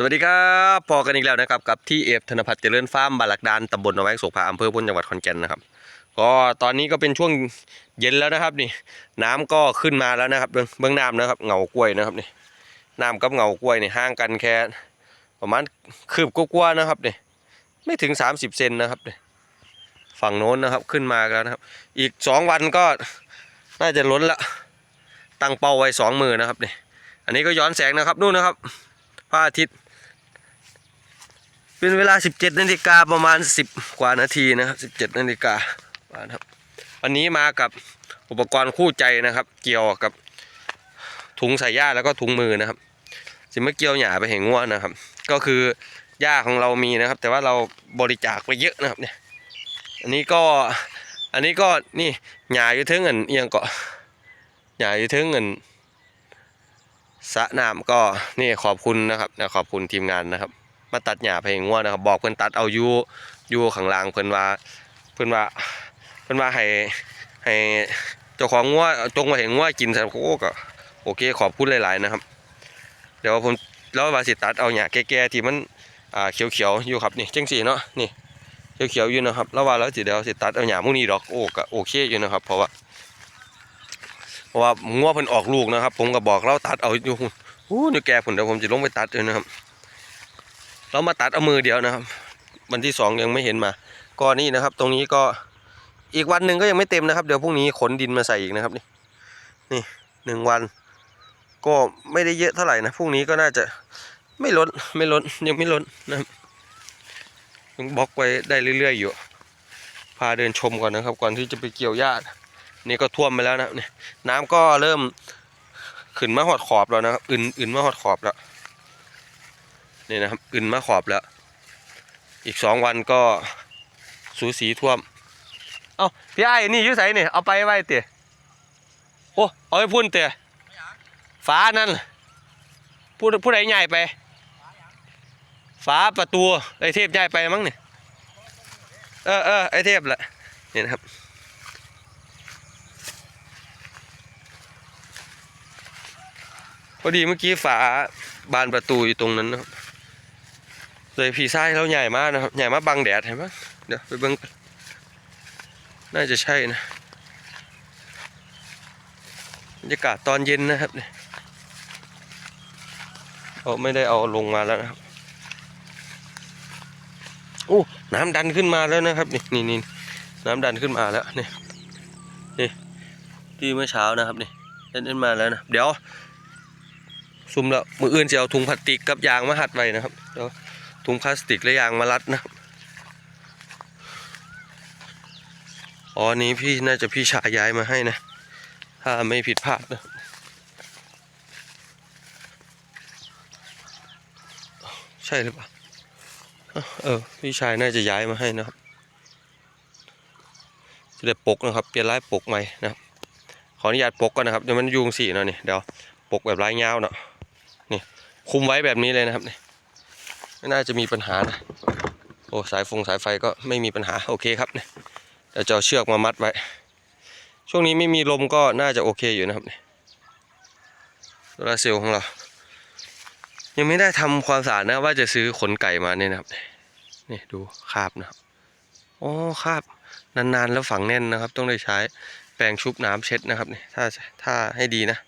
สวัสดีครับพอกันอีกแล้วนะครับกับที่เอฟธนพัฒน์เจริญฟาร์มบาลักดานตำบลหนองแวงโศกผาอำเภอพุนจังหวัดขอนแก่นนะครับก็ตอนนี้ก็เป็นช่วงเย็นแล้วนะครับนี่น้ำก็ขึ้นมาแล้วนะครับเบื้องเบื้องน้ำนะครับเหงากล้วยนะครับนี่น้ำกับเหงากล้วยนี่ห่างกันแค่ประมาณคืบกว่าๆนะครับนี่ไม่ถึง 30 เซนนะครับนี่ฝั่งโน้นนะครับขึ้นมาแล้วนะครับ อีก 2 วันก็น่าจะล้นละตั้งเป้าไว้สองมือนะครับนี่อันนี้ก็ย้อนแสงนะครับนู่นนะครับพระอาทิตย์ เป็นเวลา 17นาฬิกาประมาณ 10 กว่านาทีนะครับ17นาฬิกาครับวันนี้มากับอุปกรณ์คู่ใจนะครับ เกี่ยวกับถุงใส่หญ้าแล้วก็ถุงมือนะครับ สิมาเกี่ยวหญ้าไปเห็นง่วนะครับ ก็คือหญ้าของเรามีนะครับ แต่ว่าเราบริจาคไปเยอะนะครับเนี่ยอันนี้ก็อันนี้ก็นี่หญ้าอยู่เทิงเงินเอียงเกาะหญ้าอยู่เทิงเงินสะน้ำก็นี่ขอบคุณนะครับขอบคุณทีมงานนะครับ มาตัดหญ้าเพลงง่วนะครับ บอกเพิ่นตัดเอาอยู่อยู่ข้างล่างเพิ่นว่า เพิ่นว่า เพิ่นว่าให้ให้เจ้าของงัวจงมาเห็นงัวกินสันโคก็โอเคขอบคุณหลายๆนะครับ เดี๋ยวผมแล้วว่าสิตัดเอาหญ้าแก่ๆที่มันอ่าเขียวๆอยู่ครับนี่จังสีเนาะนี่เขียวๆอยู่นะครับแล้วว่าแล้วสิเดี๋ยวสิตัดเอาหญ้าพวกนี้ดอกโอ้ก็โอเคอยู่นะครับ เพราะว่าเพราะว่างัวเพิ่นออกลูกนะครับ ผมก็บอกเราตัดเอาอยู่หุ่นโอ้นี่แกผุนเดี๋ยวผมจะลงไปตัดเลยนะครับ เรามาตัดเอามือเดียวนะครับ วันที่สองยังไม่เห็นมาก็นี่นะครับ ตรงนี้ก็อีกวันหนึ่งก็ยังไม่เต็มนะครับ เดี๋ยวพรุ่งนี้ขนดินมาใส่อีกนะครับนี่นี่หนึ่งวัน ก็ไม่ได้เยอะเท่าไหร่นะพรุ่งนี้ก็น่าจะไม่ล้นไม่ล้นยังไม่ล้นนะครับยังบล็อกไว้ได้เรื่อย ๆ อยู่ พาเดินชมก่อนนะครับ ก่อนที่จะไปเกี่ยวหญ้านี่ก็ท่วมไปแล้วนะนี่น้ำก็เริ่มขึ้นมาหอดขอบแล้วนะครับอื่นอื่นมาหอดขอบแล้ว นี่นะครับอื่นมาขอบแล้ว อีกสองวันก็สูสีท่วม เอ้าพี่ไอ้นี่ยุ่ใส่นี่เอาไปไว้เตะโอ้เอาไปพุ่นเตะฟ้านั่นผู้ผู้ใดใหญ่ไปฟ้าประตูไอเทพใหญ่ไปมั้งเนี่ยเออเออไอเทพแหละนี่นะครับพอดีเมื่อกี้ฝาบานประตูอยู่ตรงนั้นนะครับ เลยผีไส้เราใหญ่มากนะครับใหญ่มากบังแดดเห็นไหมเดี๋ยวไปเบิ้งน่าจะใช่นะบรรยากาศตอนเย็นนะครับเนี่ยเขาไม่ได้เอาลงมาแล้วนะครับโอ้น้ำดันขึ้นมาแล้วนะครับนี่นี่นี่น้ำดันขึ้นมาแล้วนี่นี่ที่เมื่อเช้านะครับนี่เล่นนมาแล้วนะเดี๋ยวซุ่มแล้วมืออื่นจะเอาถุงพลาสติกกับยางมาหัดไว้นะครับเดี๋ยว ถุงพลาสติกและยางมารัดนะอ๋ออันนี้พี่น่าจะพี่ชายย้ายมาให้นะ ถ้าไม่ผิดพลาดนะใช่หรือเปล่าเออพี่ชายน่าจะย้ายมาให้นะครับจะได้ปกนะครับเปลี่ยนลายปกใหม่นะครับขออนุญาตปกก่อนนะครับเดี๋ยวมันยุงสีเนาะนี่เดี๋ยวปกแบบลายยาวเนาะนี่คุมไว้แบบนี้เลยนะครับนี่ ไม่น่าจะมีปัญหานะ โอ้สายฟงสายไฟก็ไม่มีปัญหาโอเคครับเนี่ยเดี๋ยวจะเอาเชือกมามัดไว้ ช่วงนี้ไม่มีลมก็น่าจะโอเคอยู่นะครับเนี่ยโซลาร์เซลล์ของเรา ยังไม่ได้ทำความสะอาดนะว่าจะซื้อขนไก่มาเนี่ยนะครับนี่ดูคาบนะครับโอ้คาบนานๆแล้วฝังแน่นนะครับ ต้องได้ใช้แปรงชุบน้ำเช็ดนะครับเนี่ยถ้าถ้าให้ดีนะ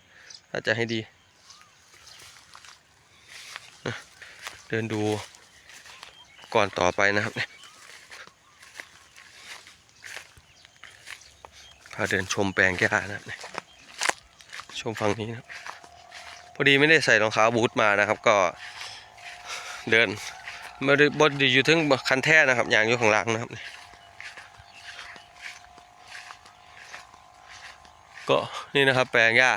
ถ้าจะให้ดี เดินดูก่อนต่อไปนะครับเนี่ยพาเดินชมแปลงแก้นะครับเนี่ยชมฝั่งนี้นะครับพอดีไม่ได้ใส่รองเท้าบูทมานะครับ ก็เดินมาดูบดอยู่ถึงคันแท่นะครับอย่างอยู่ข้างหล่างนะครับเนี่ยก็นี่นะครับ แปลงหญ้า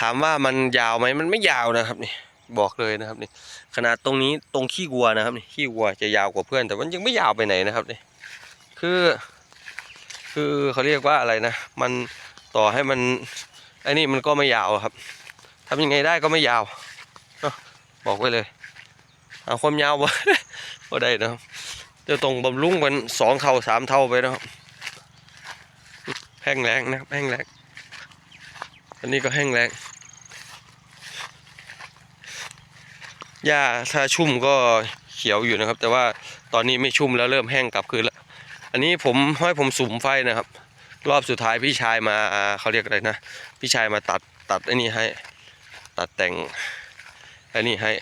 ถามว่ามันยาวไหมมันไม่ยาวนะครับนี่ บอกเลยนะครับนี่ขนาดตรงนี้ตรงขี้วัวนะครับนี่ขี้วัวจะยาวกว่าเพื่อน แต่มันยังไม่ยาวไปไหนนะครับนี่คือ คือเขาเรียกว่าอะไรนะ มันต่อให้มันไอ้นี่มันก็ไม่ยาวครับทำยังไงได้ก็ไม่ยาวบอกไว้เลยเอาความยาวบ่ก็ได้นะครับจะตรงบำรุงมันสองเท่าสามเท่าไปนะครับแห้งแรงนะแห้งแรงอันนี้ก็แห้งแรง หญ้าถ้าชุ่มก็เขียวอยู่นะครับ แต่ว่าตอนนี้ไม่ชุ่มแล้วเริ่มแห้งกลับคืนแล้วอันนี้ผมห้อยผมสุมไฟนะครับ รอบสุดท้ายพี่ชายมาเขาเรียกอะไรนะพี่ชายมาตัดตัดไอ้นี่ให้ ตัดแต่งไอ้นี่ให้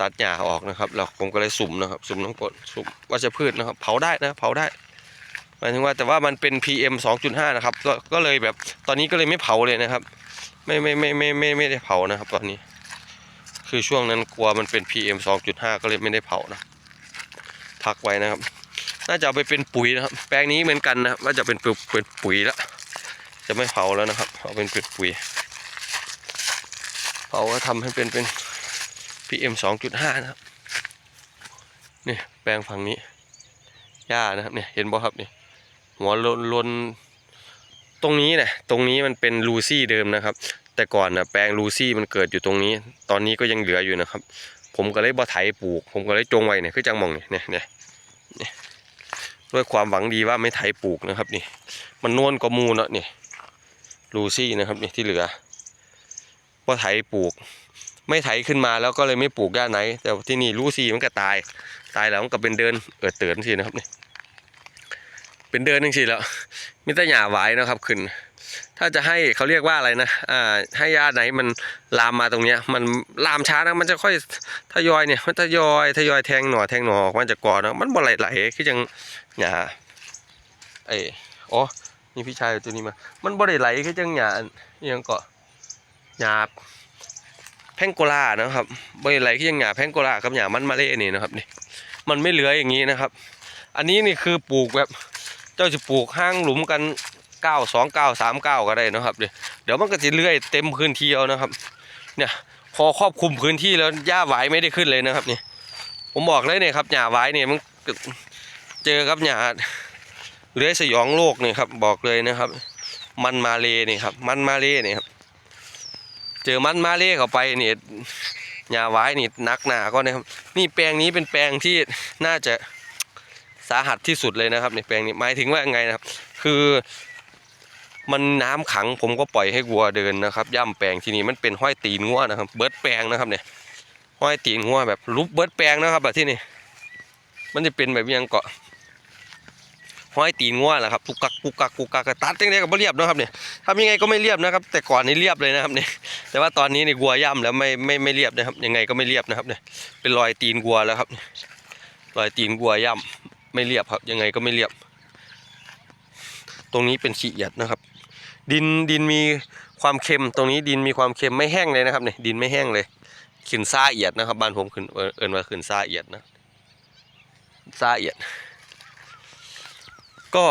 ตัดหญ้าออกนะครับแล้วผมก็เลยสุ่มนะครับ สุ่มน้ำกรดสุ่มวัชพืชนะครับ เผาได้นะเผาได้หมายถึงว่าแต่ว่ามันเป็น PM 2.5 นะครับก็ก็เลยแบบตอนนี้ก็เลยไม่เผาเลยนะครับ ไม่ไม่ไม่ไม่ไม่ไม่ได้เผานะครับ ตอนนี้ คือช่วงนั้นกลัวมันเป็น PM 2.5 ก็เลยไม่ได้เผานะพักไว้นะครับ น่าจะเอาไปเป็นปุ๋ยนะครับ แปลงนี้เหมือนกันนะครับว่าจะเป็นปุ๋ยเป็นปุ๋ยแล้วจะไม่เผาแล้วนะครับ เอาเป็นเป็นปุ๋ยเผาก็ทำให้เป็นเป็น PM 2.5 นะครับนี่แปลงฝั่งนี้หญ้านะครับเนี่ยเห็นบ่ครับนี่หัวลนลนตรงนี้เนี่ยตรงนี้มันเป็นลูซี่เดิมนะครับ แต่ก่อนนะแปลงลูซี่มันเกิดอยู่ตรงนี้ ตอนนี้ก็ยังเหลืออยู่นะครับ ผมก็เลยบ่ไถปลูก ผมก็เลยจงไว้เนี่ยคือจังมองเนี่ยเนี่ยเนี่ยด้วยความหวังดีว่าไม่ไถปลูกนะครับนี่ มันนวลกว่ามูเนาะนี่ลูซี่นะครับนี่ที่เหลือบ่ไถปลูก ไม่ไถขึ้นมาแล้วก็เลยไม่ปลูกย่าไหน แต่ที่นี่ลูซี่มันก็ตาย ตายแล้วมันก็เป็นเดินเออเตือนสินะครับนี่เป็นเดินจังสิแล้วมีแต่หญ้าหวนะครับขึ้น ถ้าจะให้เขาเรียกว่าอะไรนะอ่าให้ยาไหนมันลามมาตรงเนี้ย มันลามช้านะมันจะค่อยทยอยเนี่ยมันทยอยทยอยแทงหน่อแทงหน่อออกมันจะก่อนนะมันบ่ไหลๆคือจังหญ้าไอ้อ๋อนี่พี่ชายตัวนี้มา มันบ่ได้ไหลคือจังหญ้าอิหยังเกาะหญ้าแพงโกลานะครับบ่ได้ไหลคือจังหญ้าแพงโกลากับหญ้ามันมาเล่นี่นะครับนี่มันไม่เหลืออย่างนี้นะครับ อันนี้นี่คือปลูกแบบเจ้าจะปลูกห้างหลุมกัน เก้าสองเก้าสามเก้าก็ได้นะครับเดี๋ยวเดี๋ยวมันก็จะเลื่อยเต็มพื้นที่เอานะครับ เนี่ยพอครอบคุมพื้นที่แล้วหญ้าหวายไม่ได้ขึ้นเลยนะครับนี่ผมบอกเลยเนี่ยครับหญ้าหวายเนี่ยมันเจอกับหญ้าเลื้อยสยองโลกเนี่ยครับบอกเลยนะครับ มันมาเลนี่ยครับ มันมาเลนี่ยครับเจอมันมาเลเข้าไปเนี่ยหญ้าหวายนี่นักหนาก็นะครับ นี่แปลงนี้เป็นแปลงที่น่าจะสาหัสที่สุดเลยนะครับในแปลงนี้หมายถึงว่าไงนะครับ คือ มันน้ำขังผมก็ปล่อยให้วัวเดินนะครับ ย่ำแปลงที่นี่มันเป็นห้อยตีนงัวนะครับ เบิร์ดแปลงนะครับเนี่ยห้อยตีนงัวแบบรูปเบิร์ดแปลงนะครับแบบที่นี่มันจะเป็นแบบยังเกาะห้อยตีนงัวแหละครับกุกกักกุกกักกุกกักตัดจังไดก็บ่เรียบนะครับเนี่ยทำยังไงก็ไม่เรียบนะครับ แต่ก่อนนี่เรียบเลยนะครับเนี่ยแต่ว่าตอนนี้เนี่ยวัวย่ำแล้วไม่ไม่ไม่เรียบนะครับ ยังไงก็ไม่เรียบนะครับเนี่ยเป็นรอยตีนวัวแล้วครับรอยตีนวัวย่ำไม่เรียบครับ ยังไงก็ไม่เรียบ ตรงนี้เป็นขี้เอียดนะครับ ดินดินมีความเค็มตรงนี้ดินมีความเค็มไม่แห้งเลยนะครับเนี่ยดินไม่แห้งเลยขึ้นซาเอียดนะครับบ้านผมขึ้นเอิ้นเอินว่าขึ้นซาเอียดนะซาเอียด ก็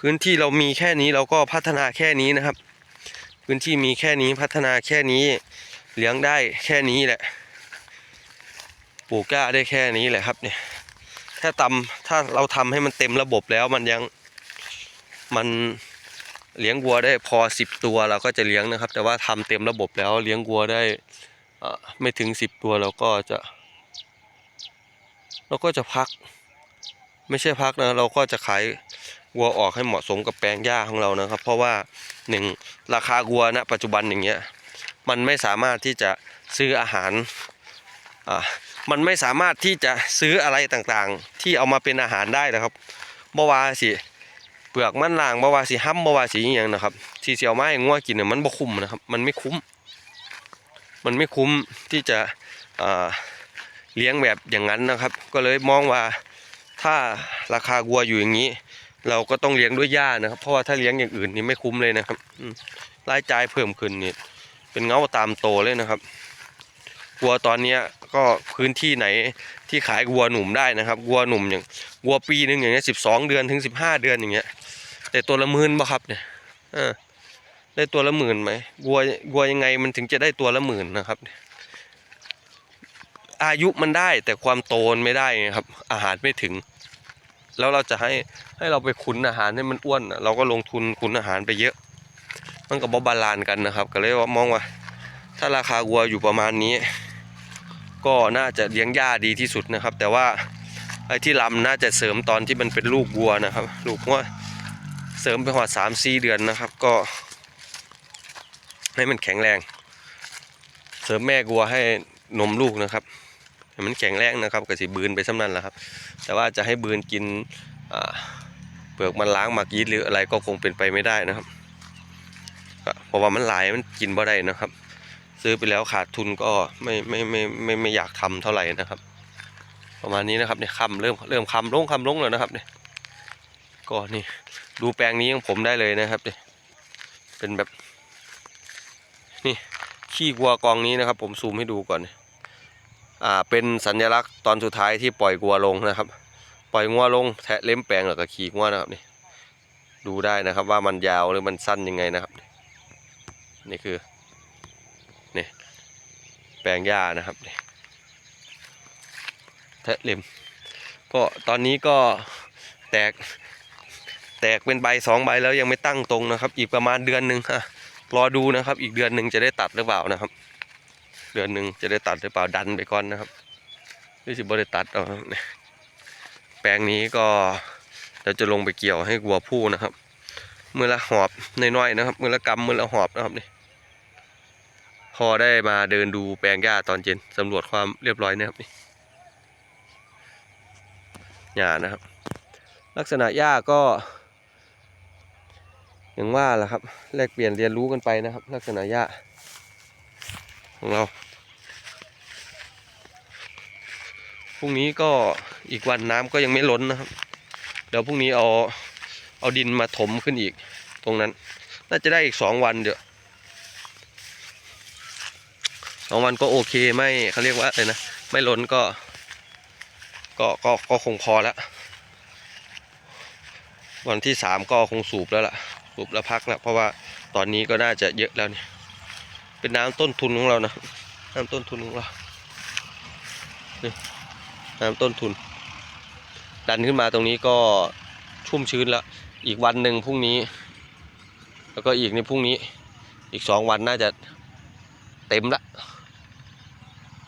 พื้นที่เรามีแค่นี้เราก็พัฒนาแค่นี้นะครับ พื้นที่มีแค่นี้พัฒนาแค่นี้เลี้ยงได้แค่นี้แหละปลูกกล้าได้แค่นี้แหละครับเนี่ยถ้าตำถ้าเราทำให้มันเต็มระบบแล้วมันยังมัน เลี้ยงวัวได้พอสิบตัวเราก็จะเลี้ยงนะครับ แต่ว่าทำเต็มระบบแล้วเลี้ยงวัวได้ไม่ถึงสิบตัวเราก็จะ เราก็จะพัก ไม่ใช่พักนะ เราก็จะขายวัวออกให้เหมาะสมกับแปลงหญ้าของเรานะครับ เพราะว่าหนึ่งราคาวัวณปัจจุบันอย่างเงี้ยมันไม่สามารถที่จะซื้ออาหารอ่ามันไม่สามารถที่จะซื้ออะไรต่างๆ ที่เอามาเป็นอาหารได้นะครับเมื่อวานสิ เปลือกมันล่างบ่ว่าสิห้ำบ่ว่าสิอหยังนะครับที่เสียวไม้งัวกินเนี่ยมันบ่คุ้มนะครับ มันไม่คุ้ม มันไม่คุ้มที่จะเลี้ยงแบบอย่างนั้นนะครับ ก็เลยมองว่าถ้าราคาวัวอยู่อย่างนี้ เราก็ต้องเลี้ยงด้วยหญ้านะครับ เพราะว่าถ้าเลี้ยงอย่างอื่นนี่ไม่คุ้มเลยนะครับรายจ่ายเพิ่มขึ้นนี่เป็นเงาตามโตเลยนะครับ วัวตอนเนี้ยก็พื้นที่ไหนที่ขายวัวหนุ่มได้นะครับวัวหนุ่มอย่างวัวปีหนึ่งอย่างเงี้ยสิบสองเดือนถึงสิบห้าเดือนอย่างเงี้ยแต่ตัวละหมื่นบ่ครับเนี่ยเออได้ตัวละหมื่นไหมวัววัวยังไงมันถึงจะได้ตัวละหมื่นนะครับ อายุมันได้แต่ความโตนไม่ได้ครับ อาหารไม่ถึง แล้วเราจะให้ให้เราไปขุนอาหารให้มันอ้วนเราก็ลงทุนขุนอาหารไปเยอะ มันก็บบาลานกันนะครับ ก็เลยว่ามองว่า ถ้าราคาวัวอยู่ประมาณนี้ ก็น่าจะเลี้ยงหญ้าดีที่สุดนะครับ แต่ว่าไอ้ที่ลำน่าจะเสริมตอนที่มันเป็นลูกวัวนะครับ ลูกวัวเสริมไปหอดสามสี่เดือนนะครับ ก็ให้มันแข็งแรง เสริมแม่วัวให้นมลูกนะครับให้มันแข็งแรงนะครับก็สิบืนไปซ้ำนั้นแหละครับ แต่ว่าจะให้บืนกินเปลือกมันล้างหมักยีสต์หรืออะไรก็คงเป็นไปไม่ได้นะครับเพราะว่ามันหลายมันกินบ่ได้นะครับ ซื้อไปแล้วขาดทุนก็ไม่ไม่ไม่ไมไม่ไม่อยากทำเท่าไหร่นะครับ ประมาณนี้นะครับเนี่ยคำเริ่มเริ่มคำลงคำลงแล้วนะครับเนี่ยก็นี่ดูแปลงนี้ของผมได้เลยนะครับเนี่ยเป็นแบบ นี่ขี้วัวกองนี้นะครับ ผมซูมให้ดูก่อนอ่าเป็นสัญลักษณ์ตอนสุดท้ายที่ปล่อยวัวลงนะครับ ปล่อยงัวลงแทะเล็มแปลงแล้วก็ขี่งัวนะครับนี่ดูได้นะครับว่ามันยาวหรือมันสั้นยังไงนะครับ นี่คือ แปลงหญ้านะครับนี่แทะเล็มก็ตอนนี้ก็แตกแตกเป็นใบสองใบแล้วยังไม่ตั้งตรงนะครับ อีกประมาณเดือนหนึ่งฮะรอดูนะครับ อีกเดือนหนึ่งจะได้ตัดหรือเปล่านะครับ เดือนหนึ่งจะได้ตัดหรือเปล่าดันไปก่อนนะครับหรือสิบ่ได้ตัดเอาแปลงนี้ก็เราจะลงไปเกี่ยวให้วัวผู้นะครับ มือละหอบน้อยๆนะครับ มือละกำมือละหอบนะครับนี่ พอได้มาเดินดูแปลงหญ้าตอนเย็นสำรวจความเรียบร้อยนะครับนี่หญ้านะครับ ลักษณะหญ้าก็ อย่างว่าแหละครับ แลกเปลี่ยนเรียนรู้กันไปนะครับ ลักษณะหญ้าของเราพรุ่งนี้ก็อีกวันน้ำก็ยังไม่ล้นนะครับ เดี๋ยวพรุ่งนี้เอาเอาดินมาถมขึ้นอีกตรงนั้น น่าจะได้อีกสองวันเดี๋ยว สองวันก็โอเคไม่เขาเรียกว่าอะไรนะ ไม่ล้นก็ ก็ก็ก็คงพอแล้ว วันที่สามก็คงสูบแล้วล่ะ สูบแล้วพักแล้ว เพราะว่าตอนนี้ก็น่าจะเยอะแล้วเนี่ยเป็นน้ำต้นทุนของเรานะน้ำต้นทุนของเรานี่น้ำต้นทุน ดันขึ้นมาตรงนี้ก็ชุ่มชื้นแล้วอีกวันหนึ่งพรุ่งนี้ แล้วก็อีกในพรุ่งนี้ อีกสองวันน่าจะเต็มละ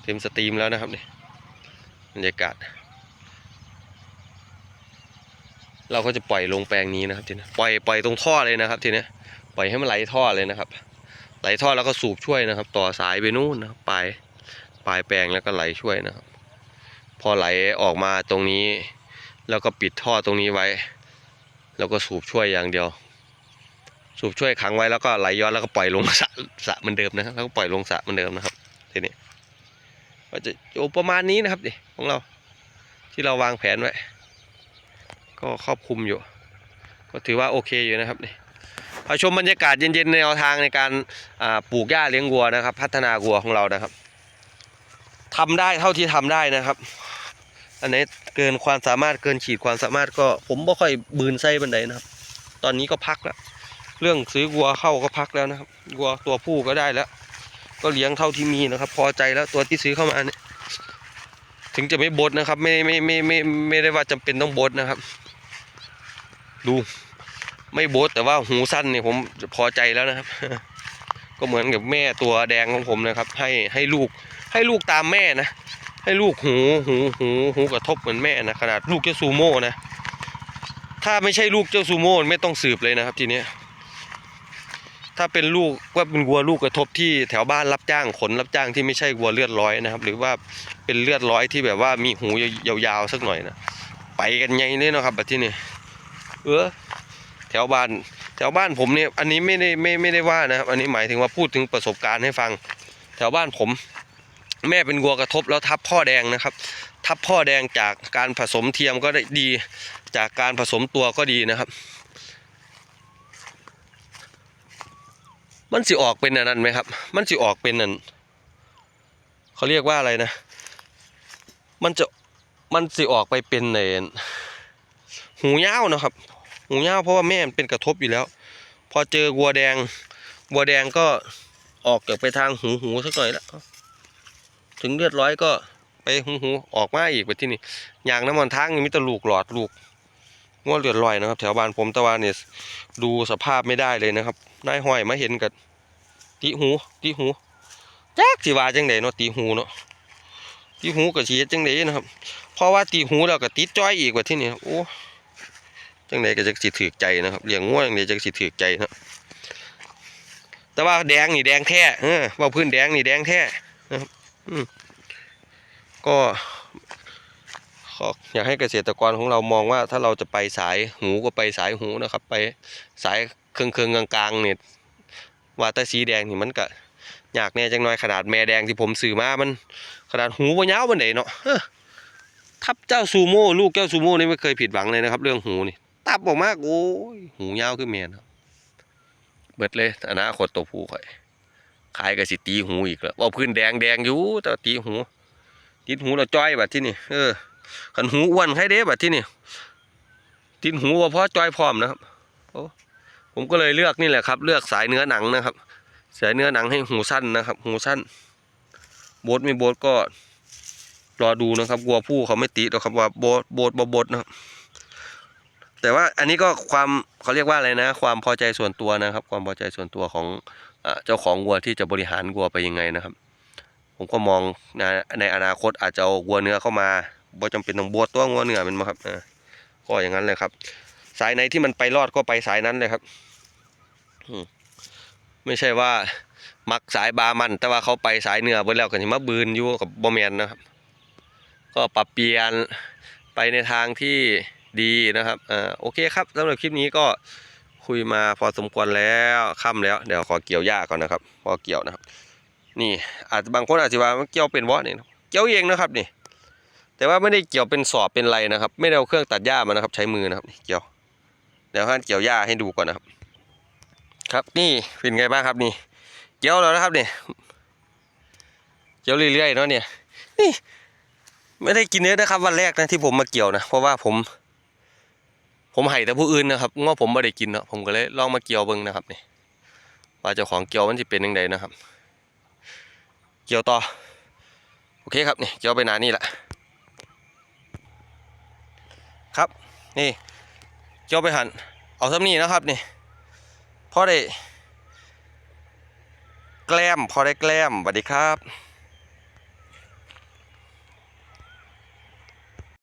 เต็มสตรีมแล้วนะครับนี่บรรยากาศ เราก็จะปล่อยลงแปลงนี้นะครับทีนี้ปล่อยปล่อยตรงท่อเลยนะครับทีนี้ปล่อยให้มันไหลท่อเลยนะครับ ไหลท่อแล้วก็สูบช่วยนะครับ ต่อสายไปนู่นนะครับปลายปลายแปลงแล้วก็ไหลช่วยนะครับ พอไหลออกมาตรงนี้ แล้วก็ปิดท่อตรงนี้ไว้ แล้วก็สูบช่วยอย่างเดียว สูบช่วยขังไว้แล้วก็ไหลย้อนแล้วก็ปล่อยลงสระสระเหมือนเดิมนะครับแล้วก็ปล่อยลงสระเหมือนเดิมนะครับทีนี้ ก็จะอยู่ประมาณนี้นะครับดิของเราที่เราวางแผนไว้ ก็ครอบคลุมอยู่ ก็ถือว่าโอเคอยู่นะครับนี่พาชมบรรยากาศเย็นๆในแนวทางในการปลูกหญ้าเลี้ยงวัวนะครับ พัฒนาวัวของเรานะครับทำได้เท่าที่ทำได้นะครับ อันไหนี้เกินความสามารถเกินขีดความสามารถก็ผมไม่ค่อยบืนไส้บันไดนะครับ ตอนนี้ก็พักแล้วเรื่องซื้อวัวเข้าก็พักแล้วนะครับวัวตัวผู้ก็ได้แล้ว ก็เลี้ยงเท่าที่มีนะครับ พอใจแล้วตัวที่ซื้อเข้ามาเนี่ยถึงจะไม่บดนะครับ ไม่ไม่ไม่ไม่ไม่ได้ว่าจำเป็นต้องบดนะครับ ดูไม่บดแต่ว่าหูสั้นเนี่ยผมพอใจแล้วนะครับ ก็เหมือนกับแม่ตัวแดงของผมนะครับ ให้ให้ลูกให้ลูกตามแม่นะให้ลูกหูหูหูหูกระทบเหมือนแม่นะขนาดลูกเจ้าซูโม่นะถ้าไม่ใช่ลูกเจ้าซูโม่ไม่ต้องสืบเลยนะครับทีเนี้ย ถ้าเป็นลูกว่าเป็นวัวลูกกระทบที่แถวบ้านรับจ้างขนรับจ้างที่ไม่ใช่วัวเลือดร้อยนะครับ หรือว่าเป็นเลือดร้อยที่แบบว่ามีหูยาวๆสักหน่อยนะไปกันไงเนี่ยเนาะครับแบบที่นี่เออแถวบ้านแถวบ้านผมเนี่ยอันนี้ไม่ได้ไม่ไม่ได้ว่านะครับ อันนี้หมายถึงว่าพูดถึงประสบการณ์ให้ฟัง แถวบ้านผม แม่เป็นวัวกระทบแล้วทับพ่อแดงนะครับ ทับพ่อแดงจากการผสมเทียมก็ได้ดี จากการผสมตัวก็ดีนะครับ มันสิออกเป็นอันนั้นไหมครับ มันสิออกเป็นอันเขาเรียกว่าอะไรนะ มันจะมันสิออกไปเป็นในหูยาวนะครับ หูยาวเพราะว่าแม่มันเป็นกระทบอยู่แล้ว พอเจอวัวแดงวัวแดงก็ออกจากไปทางหูหูสักหน่อยแล้วถึงเลือดร้อยก็ไปหูหูออกมาอีกไปที่นี่อย่างน้ำมันทางนี่มิตรลูกหลอดลูก งวเลือดลอยนะครับ แถวบ้านผมตะวันเนี่ยดูสภาพไม่ได้เลยนะครับนายห้อยมาเห็นกับตีหูตีหูแจ๊กสิว่าจังไดเนาะตีหูเนาะตีหูกับสีจังไดนะครับเพราะว่าตีหูแล้วก็ติดจ้อยอีกว่าที่นี่โอ้จังไดก็จะสิถือใจนะครับเลี้ยงง่วจังไดจะสิถือใจนะแต่ว่าแดงนี่แดงแท้เออว่าพื้นแดงนี่แดงแท้นะครับอืมก็ ขออยากให้เกษตรกรของเรามองว่าถ้าเราจะไปสายหูก็ไปสายหูนะครับ ไปสายเครื่องเครื่องๆกลางๆเนี่ยวาแต่สีแดงนี่มันก็อยากแน่จังน้อยขนาดแม่แดงที่ผมซื้อมามัน ขนาดหูบ่ยาวปานใดเนาะทับเจ้าซูโม่ลูกเจ้าซูโม่นี่ไม่เคยผิดหวังเลยนะครับ เรื่องหูนี่ตับออกมากโอ้ยหูยาวขึ้นแม่นครับเบิดเลยอนาคตตัวผู้ข่อยขายก็สิตีหูอีกแล้วว่าพื้นแดงแดงอยู่แต่ตีหูติดหูเราจ้อยแบัดที่นี่เออ ขันหูอ้วนใครเด้บัดที่นี่ติดหูว่าเพราะจอยพร้อมนะครับโอ้ผมก็เลยเลือกนี่แหละครับ เลือกสายเนื้อหนังนะครับ สายเนื้อหนังให้หูสั้นนะครับ หูสั้น โบทไม่โบทก็รอดูนะครับกลัวผู้เขาไม่ติหรอกครับว่าโบทโบทบ่โบทนะครับแต่ว่าอันนี้ก็ความเขาเรียกว่าอะไรนะ ความพอใจส่วนตัวนะครับ ความพอใจส่วนตัวของเอ่อเจ้าของวัวที่จะบริหารวัวไปยังไงนะครับ ผมก็มองในในอนาคตอาจจะเอาวัวเนื้อเข้ามา บ่จำเป็นต้องโบทตัววัวเนื้อเป็นมาครับเออก็อย่างนั้นเลยครับ สายไหนที่มันไปรอดก็ไปสายนั้นเลยครับไม่ใช่ว่า มักสายบามัน แต่ว่าเขาไปสายเนื้อไปแล้วก็สิมาบืนอยู่กับบอมแมนนะครับ ก็ปรับเปลี่ยนไปในทางที่ดีนะครับอ่าโอเคครับสำหรับคลิปนี้ก็คุยมาพอสมควรแล้วค่ำแล้ว เดี๋ยวขอเกี่ยวหญ้าก่อนนะครับ พอเกี่ยวนะครับ นี่อาจจะบางคนอาจจะว่ามันเกี่ยวเป็นวะนี่ยเกี่ยวเองนะครับนี่ แต่ว่าไม่ได้เกี่ยวเป็นสอบเป็นไรนะครับ ไม่ได้เอาเครื่องตัดหญ้ามานะครับ ใช้มือนะครับนี่เกี่ยวเดี๋ยวให้เกี่ยวหญ้าให้ดูก่อนนะครับ ครับนี่เป็นไงบ้างครับนี่ เกี่ยวแล้วนะครับเนี่ยเกี่ยวเรื่อยๆเนาะเนี่ยนี่ ไม่ได้กินเนื้อนะครับ วันแรกนะที่ผมมาเกี่ยวนะเพราะว่าผม ผมให้แต่ผู้อื่นนะครับง้อผมไม่ได้กินเนาะผมก็เลยลองมาเกี่ยวเบิ่งนะครับนี่ว่าเจ้าของเกี่ยวมันจะเป็นยังไงนะครับ เกี่ยวต่อโอเคครับนี่เกี่ยวไปนานนี่แหละ ครับ นี่เกี่ยวไปหันเอาซ้ำนี่นะครับนี่พอได้ แกล้มพอได้แกล้มสวัสดีครับ